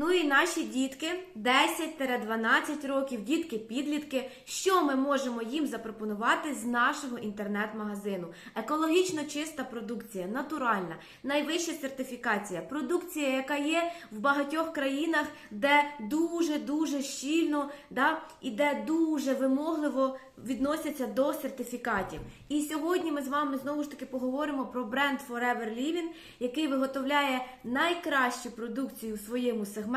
Ну і наші дітки 10-12 років, дітки-підлітки. Що ми можемо їм запропонувати з нашого інтернет-магазину? Екологічно чиста продукція, натуральна, найвища сертифікація, продукція, яка є в багатьох країнах, де дуже дуже щільно да, і де дуже вимогливо відносяться до сертифікатів. І сьогодні ми з вами знову ж таки поговоримо про бренд Forever Living, який виготовляє найкращу продукцію у своєму сегменті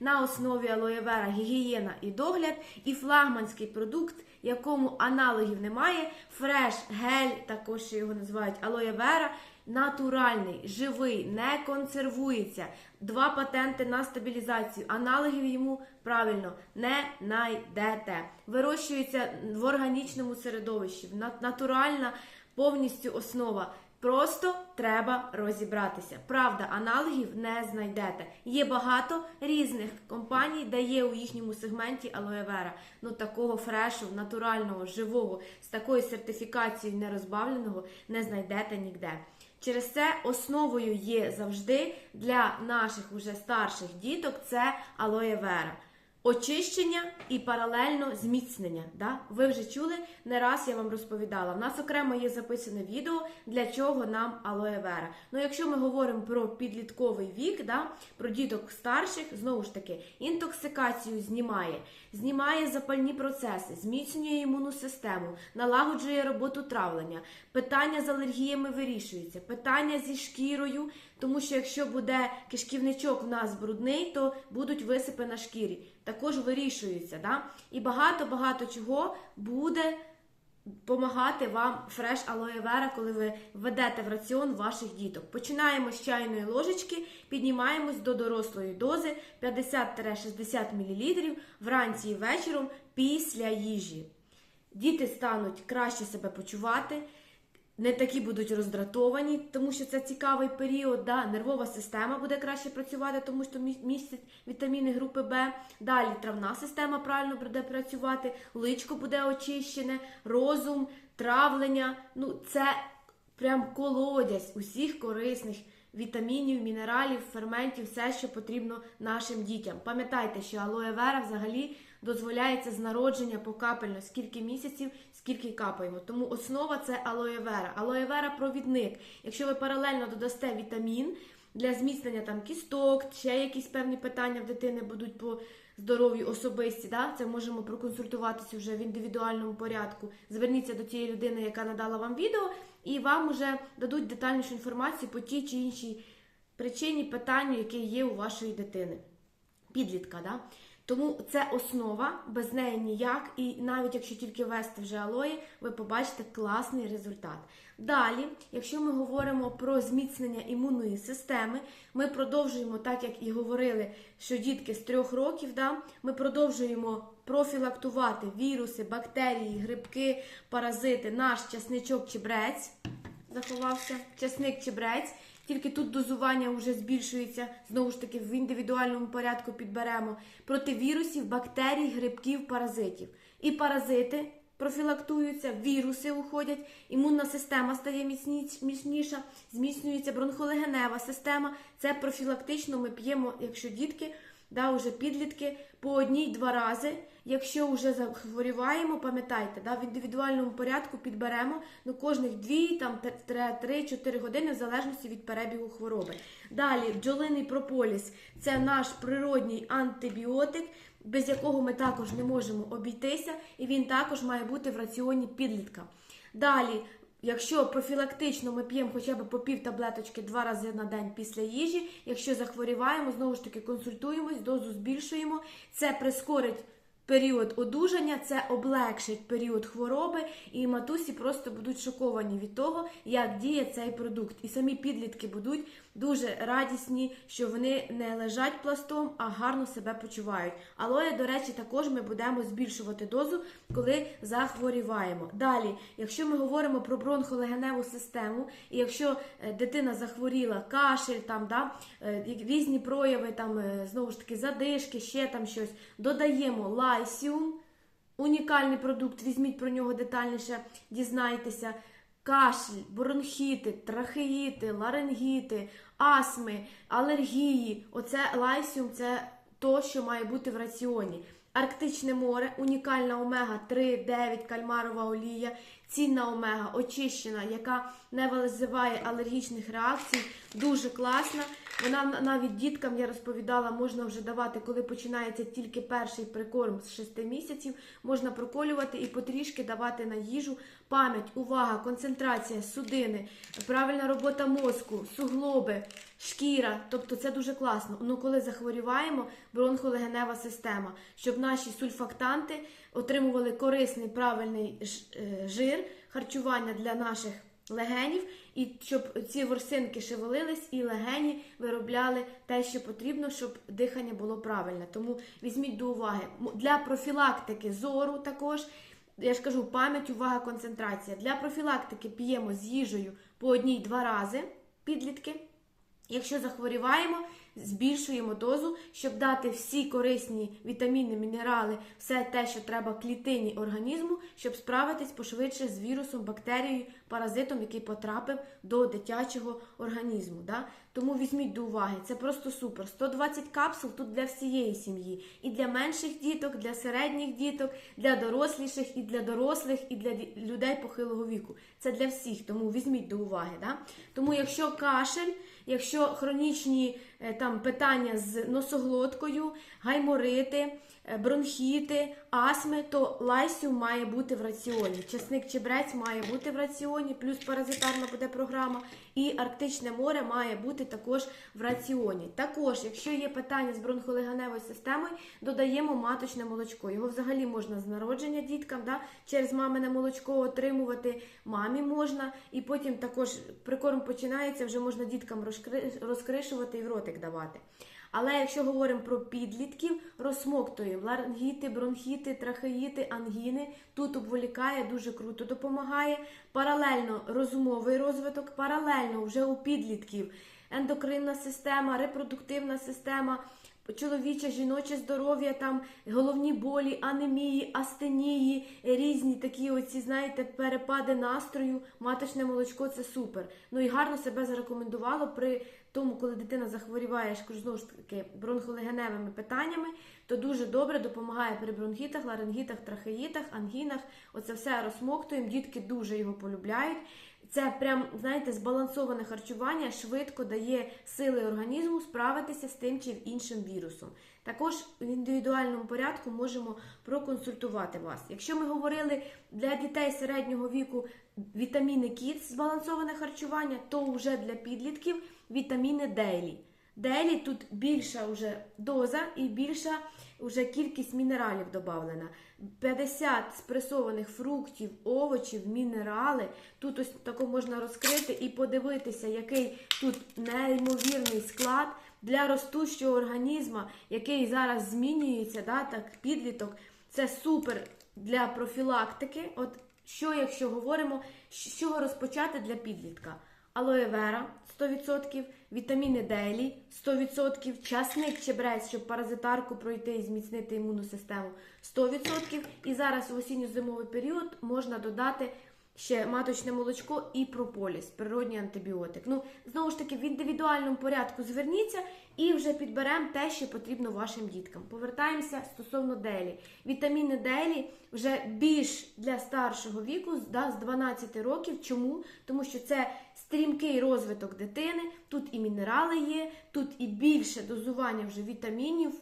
на основі алоє вера, гігієна і догляд, і флагманський продукт, якому аналогів немає. Фреш гель, також його називають алоє вера. Натуральний, живий, не консервується. Два патенти на стабілізацію. Аналогів йому правильно не знайдете. Вирощується в органічному середовищі, на- натуральна повністю основа. Просто треба розібратися. Правда, аналогів не знайдете. Є багато різних компаній, де є у їхньому сегменті алоє вера. Ну такого фрешу, натурального, живого, з такою сертифікацією нерозбавленого не знайдете ніде. Через це основою є завжди для наших уже старших діток це алоє вера. Очищення і паралельно зміцнення. Да? Ви вже чули, не раз я вам розповідала. У нас окремо є записане відео, для чого нам алоє вера. Ну, якщо ми говоримо про підлітковий вік, да? про діток старших, знову ж таки, інтоксикацію знімає, знімає запальні процеси, зміцнює імунну систему, налагоджує роботу травлення, питання з алергіями вирішуються, питання зі шкірою, тому що якщо буде кишківничок в нас брудний, то будуть висипи на шкірі. Також вирішуються. Да? І багато-багато чого буде допомагати вам фреш алоє вера, коли ви введете в раціон ваших діток. Починаємо з чайної ложечки, піднімаємось до дорослої дози 50-60 мл вранці і вечором після їжі. Діти стануть краще себе почувати, не такі будуть роздратовані, тому що це цікавий період. Да? Нервова система буде краще працювати, тому що містять вітаміни групи Б. Далі травна система правильно буде працювати, личко буде очищене, розум, травлення. Ну, це прям колодязь усіх корисних вітамінів, мінералів, ферментів, все, що потрібно нашим дітям. Пам'ятайте, що алоє вера взагалі дозволяється з народження покапельно, скільки місяців, скільки капаємо. Тому основа це алоє вера. Алоє вера провідник. Якщо ви паралельно додасте вітамін для зміцнення там кісток, ще якісь певні питання в дитини будуть по здоров'ю особисті, да? це можемо проконсультуватися вже в індивідуальному порядку. Зверніться до тієї людини, яка надала вам відео, і вам вже дадуть детальнішу інформацію по тій чи іншій причині, питанню, яке є у вашої дитини. Підлітка, да? Тому це основа, без неї ніяк, і навіть якщо тільки ввести вже алої, ви побачите класний результат. Далі, якщо ми говоримо про зміцнення імунної системи, ми продовжуємо, так як і говорили, що дітки з трьох років, да, ми продовжуємо профілактувати віруси, бактерії, грибки, паразити, наш часничок чебрець заховався, часник чебрець. Тільки тут дозування вже збільшується, знову ж таки, в індивідуальному порядку підберемо проти вірусів, бактерій, грибків, паразитів. І паразити профілактуються, віруси уходять, імунна система стає міцніша, зміцнюється бронхолегенева система. Це профілактично ми п'ємо, якщо дітки, да, вже підлітки, по одній-два рази. Якщо вже захворіваємо, пам'ятайте, да, в індивідуальному порядку підберемо ну, кожних 2-3-4 години в залежності від перебігу хвороби. Далі, бджолиний прополіс це наш природній антибіотик, без якого ми також не можемо обійтися, і він також має бути в раціоні підлітка. Далі, Якщо профілактично ми п'ємо хоча б по пів таблеточки два рази на день після їжі, якщо захворіваємо, знову ж таки консультуємось, дозу збільшуємо. Це прискорить період одужання, це облегшить період хвороби, і матусі просто будуть шоковані від того, як діє цей продукт. І самі підлітки будуть дуже радісні, що вони не лежать пластом, а гарно себе почувають. Але, до речі, також ми будемо збільшувати дозу, коли захворіваємо. Далі, якщо ми говоримо про бронхолегеневу систему, і якщо е, дитина захворіла, кашель, там да е, різні прояви, там е, знову ж таки задишки, ще там щось, додаємо лайсіум. Унікальний продукт, візьміть про нього детальніше, дізнайтеся. Кашель, бронхіти, трахеїти, ларингіти, астми, алергії. Оце лайсіум це то, що має бути в раціоні. Арктичне море, унікальна омега 3, 9, кальмарова олія, цінна омега, очищена, яка не визиває алергічних реакцій. Дуже класна. Вона навіть діткам я розповідала, можна вже давати, коли починається тільки перший прикорм з 6 місяців. Можна проколювати і потрішки давати на їжу. Пам'ять, увага, концентрація, судини, правильна робота мозку, суглоби, шкіра. Тобто це дуже класно. Ну, коли захворіваємо, бронхолегенева система, щоб наші сульфактанти отримували корисний правильний е, жир, харчування для наших легенів, і щоб ці ворсинки шевелились і легені виробляли те, що потрібно, щоб дихання було правильне. Тому візьміть до уваги для профілактики зору також. Я ж кажу, пам'ять, увага, концентрація. Для профілактики п'ємо з їжею по одній-два рази підлітки. Якщо захворіваємо, збільшуємо дозу, щоб дати всі корисні вітаміни, мінерали, все те, що треба клітині організму, щоб справитись пошвидше з вірусом, бактерією, паразитом, який потрапив до дитячого організму. Да? Тому візьміть до уваги, це просто супер. 120 капсул тут для всієї сім'ї, і для менших діток, для середніх діток, для доросліших, і для дорослих, і для людей похилого віку. Це для всіх, тому візьміть до уваги. Да? Тому якщо кашель, якщо хронічні е, там питання з носоглоткою, гайморити, бронхіти, астми, то лайсіум має бути в раціоні. Часник чебрець має бути в раціоні, плюс паразитарна буде програма. І Арктичне море має бути також в раціоні. Також, якщо є питання з бронхолегеневою системою, додаємо маточне молочко. Його взагалі можна з народження діткам, да? через мамине молочко отримувати, мамі можна, і потім також прикорм починається, вже можна діткам розкри- розкришувати і в ротик давати. Але якщо говоримо про підлітків, розсмоктуємо ларингіти, бронхіти, трахеїти, ангіни. Тут обволікає, дуже круто допомагає. Паралельно розумовий розвиток, паралельно вже у підлітків ендокринна система, репродуктивна система. Чоловіче, жіноче здоров'я, там головні болі, анемії, астенії, різні такі оці, знаєте, перепади настрою. Маточне молочко це супер. Ну і гарно себе зарекомендувало при тому, коли дитина захворіває, ж знову ж таки, бронхолегеневими питаннями, то дуже добре допомагає при бронхітах, ларингітах, трахеїтах, ангінах. Оце все розсмоктуємо. Дітки дуже його полюбляють. Це прям, знаєте, збалансоване харчування швидко дає сили організму справитися з тим чи іншим вірусом. Також в індивідуальному порядку можемо проконсультувати вас. Якщо ми говорили для дітей середнього віку вітаміни КІТ, збалансоване харчування, то вже для підлітків вітаміни Дейлі. Дейлі тут більша вже доза і більша вже кількість мінералів додавлена. 50 спресованих фруктів, овочів, мінерали. Тут ось тако можна розкрити і подивитися, який тут неймовірний склад для ростущого організму, який зараз змінюється, да, так, підліток. Це супер для профілактики. От що, якщо говоримо, з чого розпочати для підлітка? Алоє вера 100%, вітаміни Делі 100%, часник чебрець, щоб паразитарку пройти і зміцнити імунну систему 100%. І зараз в осінньо-зимовий період можна додати ще маточне молочко і прополіс, природній антибіотик. Ну, знову ж таки, в індивідуальному порядку зверніться і вже підберемо те, що потрібно вашим діткам. Повертаємося стосовно Делі. Вітаміни Делі вже більш для старшого віку, да, з 12 років. Чому? Тому що це стрімкий розвиток дитини, тут і мінерали є, тут і більше дозування вже вітамінів,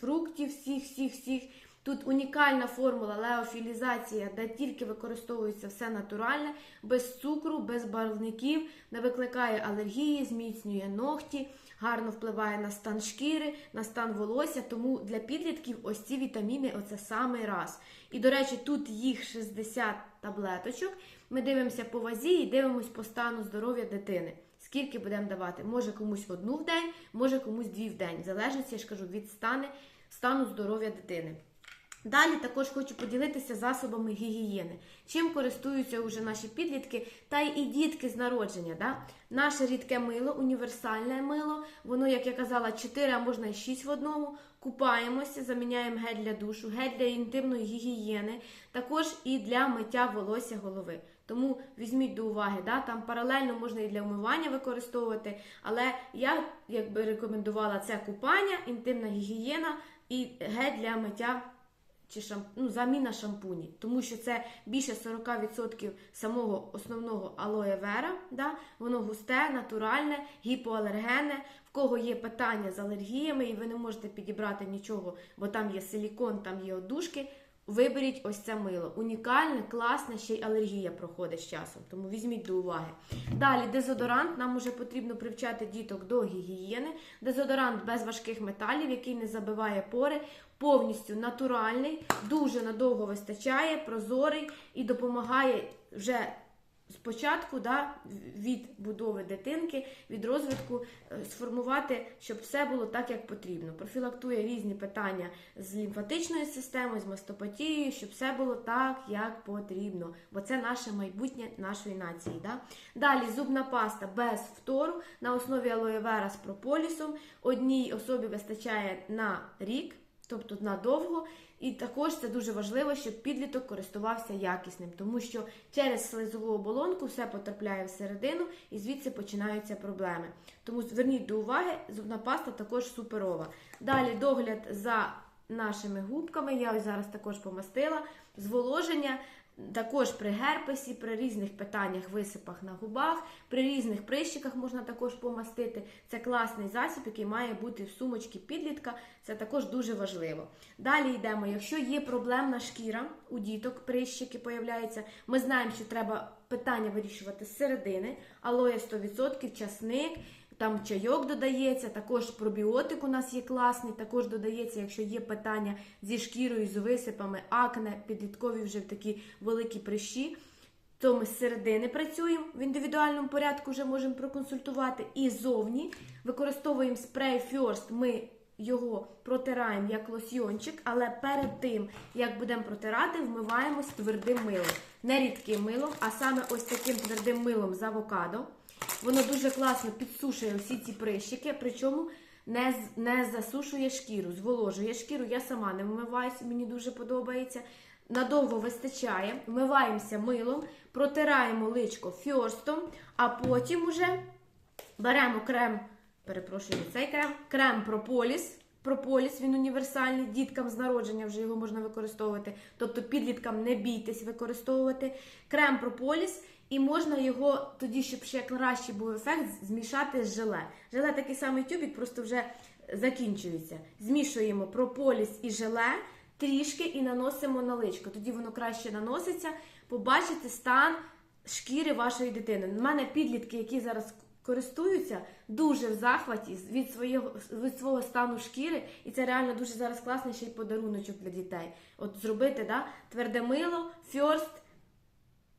фруктів, всіх, всіх, всіх. Тут унікальна формула леофілізація, де тільки використовується все натуральне, без цукру, без барвників, не викликає алергії, зміцнює ногті, гарно впливає на стан шкіри, на стан волосся. Тому для підлітків ось ці вітаміни оце самий раз. І, до речі, тут їх 60 таблеточок. Ми дивимося по вазі і дивимося по стану здоров'я дитини. Скільки будемо давати? Може комусь одну в день, може комусь дві в день. Залежить, я ж кажу, від стану здоров'я дитини. Далі також хочу поділитися засобами гігієни. Чим користуються вже наші підлітки та і дітки з народження. Да? Наше рідке мило, універсальне мило, воно, як я казала, 4, а можна і 6 в одному. Купаємося, заміняємо гель для душу, гель для інтимної гігієни, також і для миття волосся голови. Тому візьміть до уваги, да, там паралельно можна і для вмивання використовувати, але я якби рекомендувала це купання, інтимна гігієна і гель для миття чи шамп... ну, заміна шампуні, тому що це більше 40% самого основного алоє вера, да? воно густе, натуральне, гіпоалергенне. В кого є питання з алергіями, і ви не можете підібрати нічого, бо там є силікон, там є одушки. Виберіть ось це мило. Унікальне, класне, ще й алергія проходить з часом, тому візьміть до уваги. Далі дезодорант. Нам уже потрібно привчати діток до гігієни. Дезодорант без важких металів, який не забиває пори, повністю натуральний, дуже надовго вистачає, прозорий і допомагає вже спочатку да, від будови дитинки, від розвитку е, сформувати, щоб все було так, як потрібно. Профілактує різні питання з лімфатичною системою, з мастопатією, щоб все було так, як потрібно. Бо це наше майбутнє нашої нації. Да? Далі зубна паста без фтору на основі алоєвера з прополісом. Одній особі вистачає на рік. Тобто надовго, і також це дуже важливо, щоб підліток користувався якісним, тому що через слизову оболонку все потрапляє всередину і звідси починаються проблеми. Тому зверніть до уваги, зубна паста також суперова. Далі догляд за нашими губками. Я ось зараз також помастила. Зволоження також при герпесі, при різних питаннях, висипах на губах, при різних прищиках можна також помастити. Це класний засіб, який має бути в сумочці підлітка. Це також дуже важливо. Далі йдемо. Якщо є проблемна шкіра у діток, прищики появляються, ми знаємо, що треба питання вирішувати з середини, алоє 100%, часник. Там чайок додається, також пробіотик у нас є класний, також додається, якщо є питання зі шкірою, з висипами, акне, підліткові вже такі великі прищі. То ми з середини працюємо в індивідуальному порядку, вже можемо проконсультувати. І зовні використовуємо спрей First, ми його протираємо як лосьйончик, але перед тим, як будемо протирати, вмиваємось твердим милом. Не рідким милом, а саме ось таким твердим милом з авокадо. Воно дуже класно підсушує всі ці прищики, причому не, не засушує шкіру, зволожує шкіру. Я сама не вмиваюся, мені дуже подобається. Надовго вистачає, вмиваємося милом, протираємо личко фьорстом, а потім уже беремо крем, перепрошую, цей крем, крем прополіс. Прополіс, він універсальний, діткам з народження вже його можна використовувати. Тобто підліткам не бійтесь використовувати. Крем прополіс, і можна його тоді, щоб ще краще був ефект, змішати з желе. Желе такий самий тюбік, просто вже закінчується. Змішуємо прополіс і желе трішки і наносимо на личко. Тоді воно краще наноситься. Побачите стан шкіри вашої дитини. У мене підлітки, які зараз користуються, дуже в захваті від свого, від свого стану шкіри, і це реально дуже зараз класний ще й подаруночок для дітей. От зробити да, тверде мило, фьорст,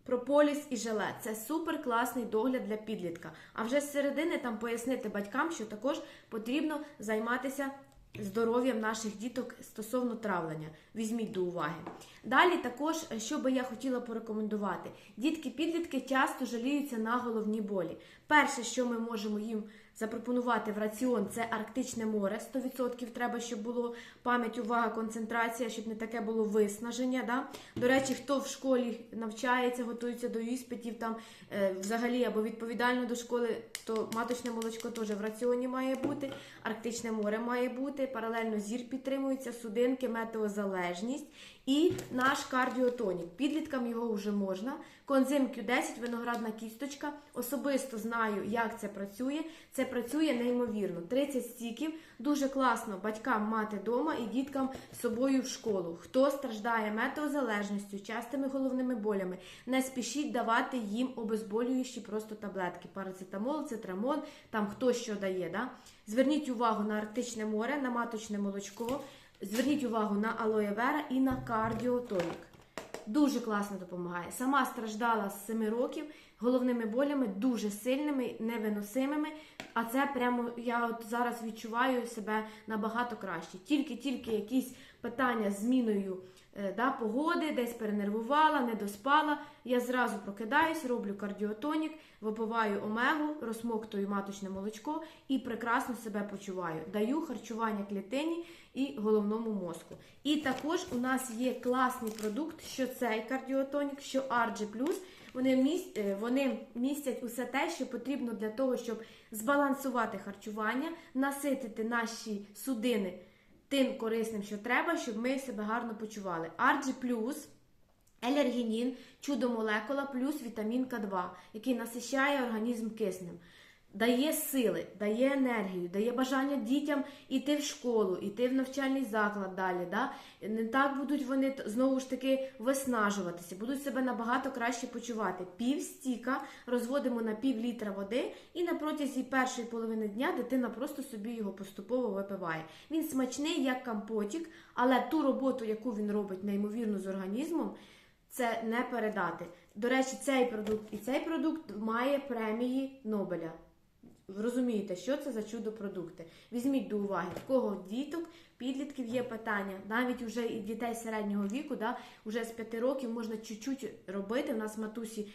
прополіс і желе. Це супер класний догляд для підлітка. А вже з середини там пояснити батькам, що також потрібно займатися здоров'ям наших діток стосовно травлення. Візьміть до уваги. Далі також, е, що би я хотіла порекомендувати, дітки-підлітки часто жаліються на головні болі. Перше, що ми можемо їм запропонувати в раціон, це Арктичне море. 100% треба, щоб було пам'ять, увага, концентрація, щоб не таке було виснаження. Да? До речі, хто в школі навчається, готується до іспитів, там е, взагалі або відповідально до школи, то маточне молочко теж в раціоні має бути, Арктичне море має бути, паралельно зір підтримується, судинки, метеозалежність. І наш кардіотонік. Підліткам його вже можна. Конзим Q10, виноградна кісточка. Особисто знаю, як це працює. Це працює неймовірно. 30 стіків. Дуже класно батькам мати вдома і діткам з собою в школу. Хто страждає метеозалежністю, частими головними болями, не спішіть давати їм обезболюючі просто таблетки. Парацетамол, цитрамон, там хто що дає. Да? Зверніть увагу на Арктичне море, на маточне молочко. Зверніть увагу на алоє вера і на кардіотонік. Дуже класно допомагає. Сама страждала з 7 років головними болями, дуже сильними, невиносимими. А це прямо я от зараз відчуваю себе набагато краще. Тільки-тільки якісь питання з зміною е, да, погоди, десь перенервувала, не доспала. Я зразу прокидаюсь, роблю кардіотонік, випиваю омегу, розмоктую маточне молочко і прекрасно себе почуваю. Даю харчування клітині і головному мозку. І також у нас є класний продукт, що цей кардіотонік, що RG+. Е, вони містять усе те, що потрібно для того, щоб збалансувати харчування, наситити наші судини тим корисним, що треба, щоб ми себе гарно почували. Арджі плюс. Елергінін, чудо-молекула плюс вітамін К2, який насищає організм киснем, дає сили, дає енергію, дає бажання дітям йти в школу, йти в навчальний заклад далі. Да? Не так будуть вони знову ж таки виснажуватися, будуть себе набагато краще почувати. Пів стіка розводимо на пів літра води, і на протязі першої половини дня дитина просто собі його поступово випиває. Він смачний, як компотік, але ту роботу, яку він робить неймовірно з організмом, це не передати. До речі, цей продукт і цей продукт має премії Нобеля. Розумієте, що це за чудо-продукти? Візьміть до уваги, в кого діток, підлітків є питання, навіть вже і дітей середнього віку, да, вже з 5 років можна чуть-чуть робити. У нас матусі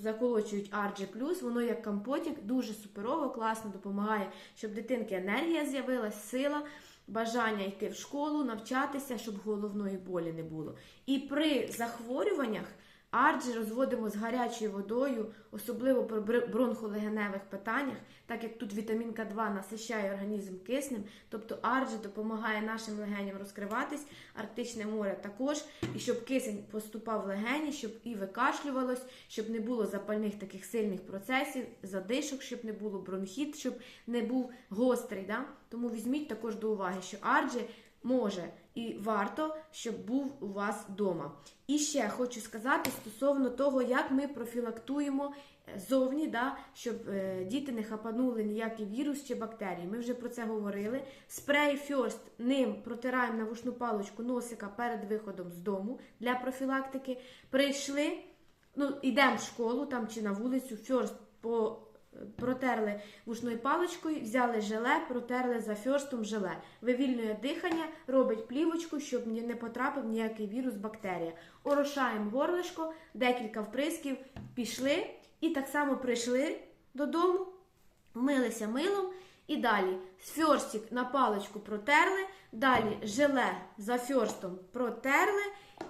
заколочують RG+, воно як компотик, дуже суперово, класно допомагає, щоб дитинки енергія з'явилась, сила, бажання йти в школу, навчатися, щоб головної болі не було. І при захворюваннях Арджі розводимо з гарячою водою, особливо при бр- бронхолегеневих питаннях, так як тут вітамін К2 насищає організм киснем, тобто арджі допомагає нашим легеням розкриватись, Арктичне море також, і щоб кисень поступав в легені, щоб і викашлювалось, щоб не було запальних таких сильних процесів, задишок, щоб не було бронхіт, щоб не був гострий. Да? Тому візьміть також до уваги, що арджі може і варто, щоб був у вас вдома. І ще хочу сказати стосовно того, як ми профілактуємо е, зовні, да, щоб е, діти не хапанули ніякий вірус чи бактерії. Ми вже про це говорили. Спрей First ним протираємо на вушну паличку носика перед виходом з дому для профілактики. Прийшли, ну, йдемо в школу там чи на вулицю, First по протерли вушною паличкою, взяли желе, протерли за фьорстом желе. Вивільнює дихання, робить плівочку, щоб не потрапив ніякий вірус, бактерія. Орошаємо горлишко, декілька вприсків, пішли і так само прийшли додому, вмилися милом і далі фьорстик на паличку протерли, далі желе за фьорстом протерли,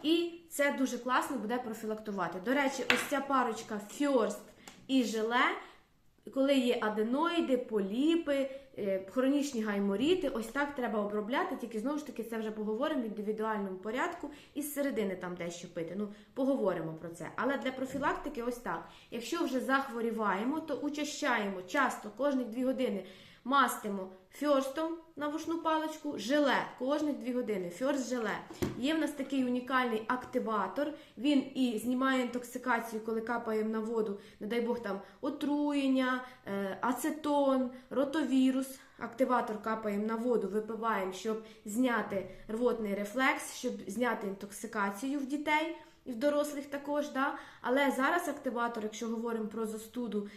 і це дуже класно буде профілактувати. До речі, ось ця парочка фьорст і желе коли є аденоїди, поліпи, е, хронічні гайморіти, ось так треба обробляти, тільки знову ж таки це вже поговоримо в індивідуальному порядку і з середини там дещо пити. Ну, поговоримо про це. Але для профілактики ось так. Якщо вже захворіваємо, то учащаємо часто кожні 2 години мастимо фьорстом на вушну паличку, желе кожні 2 години. Фьорст желе. Є в нас такий унікальний активатор. Він і знімає інтоксикацію, коли капаємо на воду, не дай Бог там отруєння, е, ацетон, ротовірус. Активатор капаємо на воду, випиваємо, щоб зняти рвотний рефлекс, щоб зняти інтоксикацію в дітей і в дорослих також. Да? Але зараз активатор, якщо говоримо про застуду,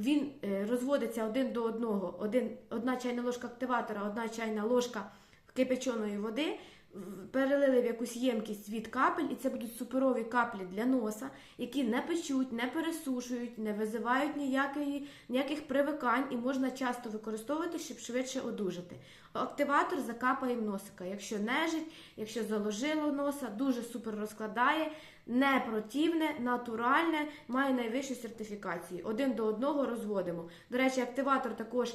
він е, розводиться один до одного. Один, одна чайна ложка активатора, одна чайна ложка кипяченої води. В- Перелили в якусь ємкість від капель, і це будуть суперові каплі для носа, які не печуть, не пересушують, не визивають ніякої, ніяких привикань і можна часто використовувати, щоб швидше одужати. Активатор закапаємо носика. Якщо нежить, якщо заложило носа, дуже супер розкладає, не противне, натуральне, має найвищу сертифікацію. Один до одного розводимо. До речі, активатор також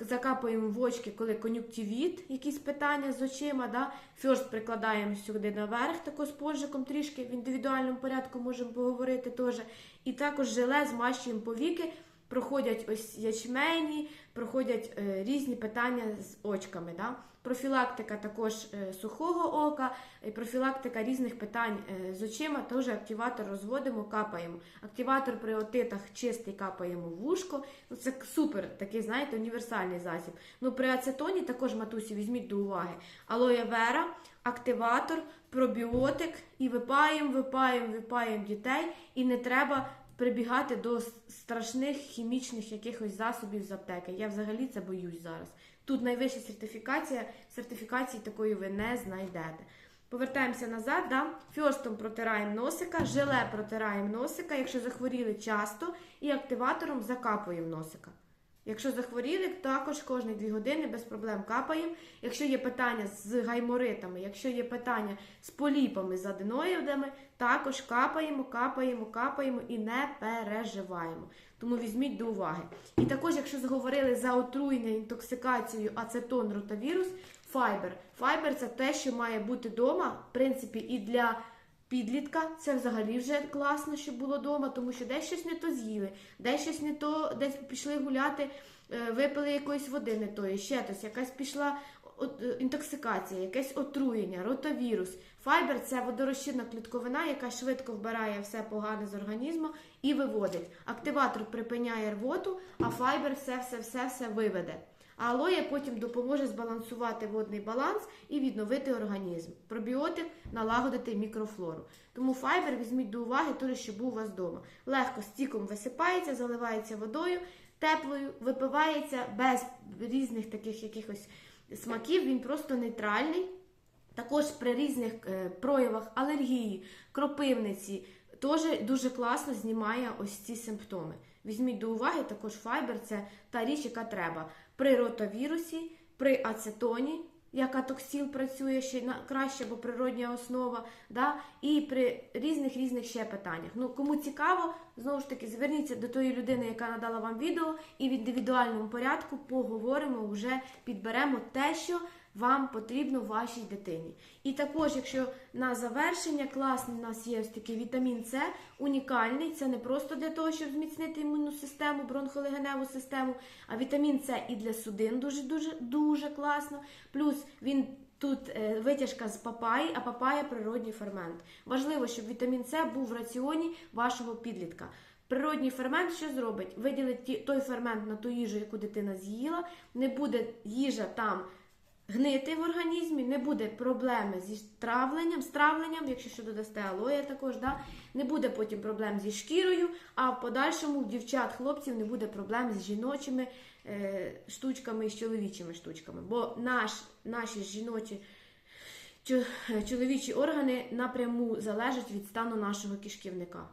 закапуємо в очки, коли кон'юктивіт, якісь питання з очима. Да? Фьорст прикладаємо сюди наверх, також спонжиком трішки в індивідуальному порядку можемо поговорити теж. І також желе змащуємо повіки. Проходять ось ячмені, проходять е, різні питання з очками. Да? Профілактика також е, сухого ока, профілактика різних питань е, з очима, теж активатор розводимо, капаємо. Активатор при отитах чистий капаємо в вушко. Ну, це супер, такий, знаєте, універсальний засіб. Ну, при ацетоні також матусі візьміть до уваги. Алоє вера, активатор, пробіотик і випаємо, випаємо, випаємо дітей, і не треба прибігати до страшних хімічних якихось засобів з аптеки. Я взагалі це боюсь зараз. Тут найвища сертифікація, сертифікації такої ви не знайдете. Повертаємося назад, да? фьорстом протираємо носика, желе протираємо носика, якщо захворіли часто, і активатором закапуємо носика. Якщо захворіли, також кожні 2 години без проблем капаємо. Якщо є питання з гайморитами, якщо є питання з поліпами, з аденоїдами, також капаємо, капаємо, капаємо і не переживаємо. Тому візьміть до уваги. І також, якщо заговорили за отруєння, інтоксикацію, ацетон, ротавірус, файбер. Файбер це те, що має бути вдома, в принципі, і для підлітка. Це взагалі вже класно, щоб було вдома, тому що десь щось не то з'їли, десь щось не то, десь пішли гуляти, е, випили якоїсь води не тої, ще тось, якась пішла е, інтоксикація, якесь отруєння, ротавірус. Файбер це водорозчинна клітковина, яка швидко вбирає все погане з організму і виводить. Активатор припиняє рвоту, а файбер все все все все виведе. А алоє потім допоможе збалансувати водний баланс і відновити організм. Пробіотик налагодити мікрофлору. Тому файбер візьміть до уваги той, що був у вас вдома. Легко стіком висипається, заливається водою теплою, випивається без різних таких якихось смаків. Він просто нейтральний. Також при різних е, проявах алергії, кропивниці теж дуже класно знімає ось ці симптоми. Візьміть до уваги, також файбер це та річ, яка треба при ротавірусі, при ацетоні, яка токсіл працює ще на краще, бо природня основа, да? і при різних різних ще питаннях. Ну, кому цікаво, знову ж таки, зверніться до тої людини, яка надала вам відео, і в індивідуальному порядку поговоримо, вже підберемо те, що вам потрібно вашій дитині. І також, якщо на завершення класний у нас є ось такий вітамін С, унікальний, це не просто для того, щоб зміцнити імунну систему, бронхолегеневу систему, а вітамін С і для судин дуже дуже дуже класно. Плюс він. Тут е, витяжка з папаї, а папая природній фермент. Важливо, щоб вітамін С був в раціоні вашого підлітка. Природній фермент що зробить? Виділить ті- той фермент на ту їжу, яку дитина з'їла, не буде їжа там гнити в організмі, не буде проблеми зі травленням, з травленням, якщо що додасте алоє також, да? не буде потім проблем зі шкірою, а в подальшому в дівчат, хлопців не буде проблем з жіночими е, штучками і з чоловічими штучками. Бо наш, наші жіночі е, чоловічі органи напряму залежать від стану нашого кишківника.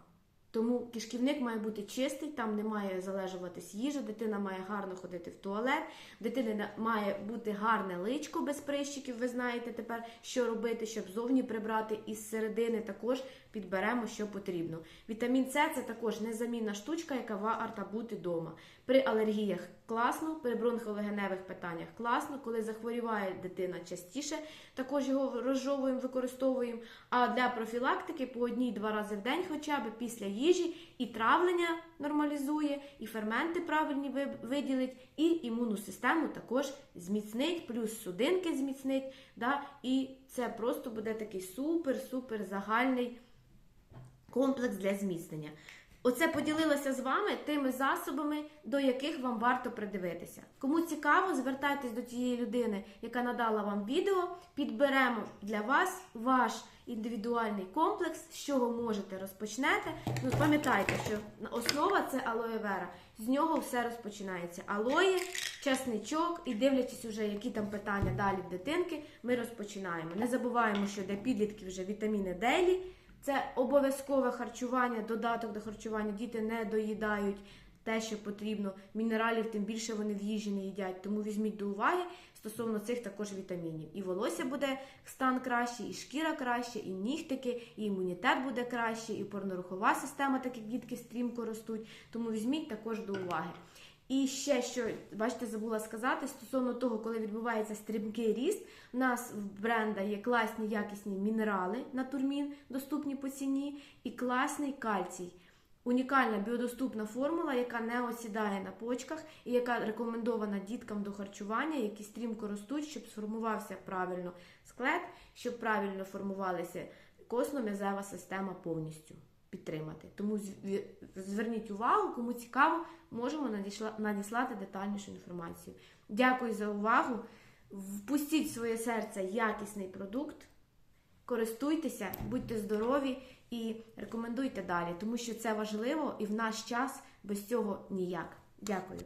Тому кишківник має бути чистий, там не має залежуватись їжа, дитина має гарно ходити в туалет, дитина має бути гарне личко без прищиків. Ви знаєте тепер, що робити, щоб зовні прибрати, і з середини також підберемо, що потрібно. Вітамін С це також незамінна штучка, яка варта бути вдома. При алергіях класно, при бронхолегеневих питаннях класно. Коли захворіває дитина частіше, також його розжовуємо, використовуємо. А для профілактики по одній-два рази в день, хоча б після їжі, і травлення нормалізує, і ферменти правильні виділить, і імунну систему також зміцнить, плюс судинки зміцнить. Да? І це просто буде такий супер-супер загальний комплекс для зміцнення. Оце поділилася з вами тими засобами, до яких вам варто придивитися. Кому цікаво, звертайтесь до тієї людини, яка надала вам відео. Підберемо для вас ваш індивідуальний комплекс, з чого можете розпочнете. Ну, пам'ятайте, що основа це алоє вера. З нього все розпочинається. Алоє, часничок, і дивлячись уже, які там питання далі в дитинки, ми розпочинаємо. Не забуваємо, що для підлітків вже вітаміни Делі. Це обов'язкове харчування, додаток до харчування. Діти не доїдають те, що потрібно. Мінералів, тим більше вони в їжі не їдять. Тому візьміть до уваги стосовно цих також вітамінів. І волосся буде стан кращий, і шкіра краще, і нігтики, і імунітет буде краще, і опорно-рухова система, так як дітки стрімко ростуть. Тому візьміть також до уваги. І ще що, бачите, забула сказати стосовно того, коли відбувається стрімкий ріст, у нас в бренда є класні якісні мінерали на турмін, доступні по ціні, і класний кальцій. Унікальна біодоступна формула, яка не осідає на почках і яка рекомендована діткам до харчування, які стрімко ростуть, щоб сформувався правильно склет, щоб правильно формувалася косно-м'язева система повністю підтримати. Тому зверніть увагу, кому цікаво, можемо надіслати детальнішу інформацію. Дякую за увагу. Впустіть в своє серце якісний продукт, користуйтеся, будьте здорові і рекомендуйте далі, тому що це важливо і в наш час без цього ніяк. Дякую.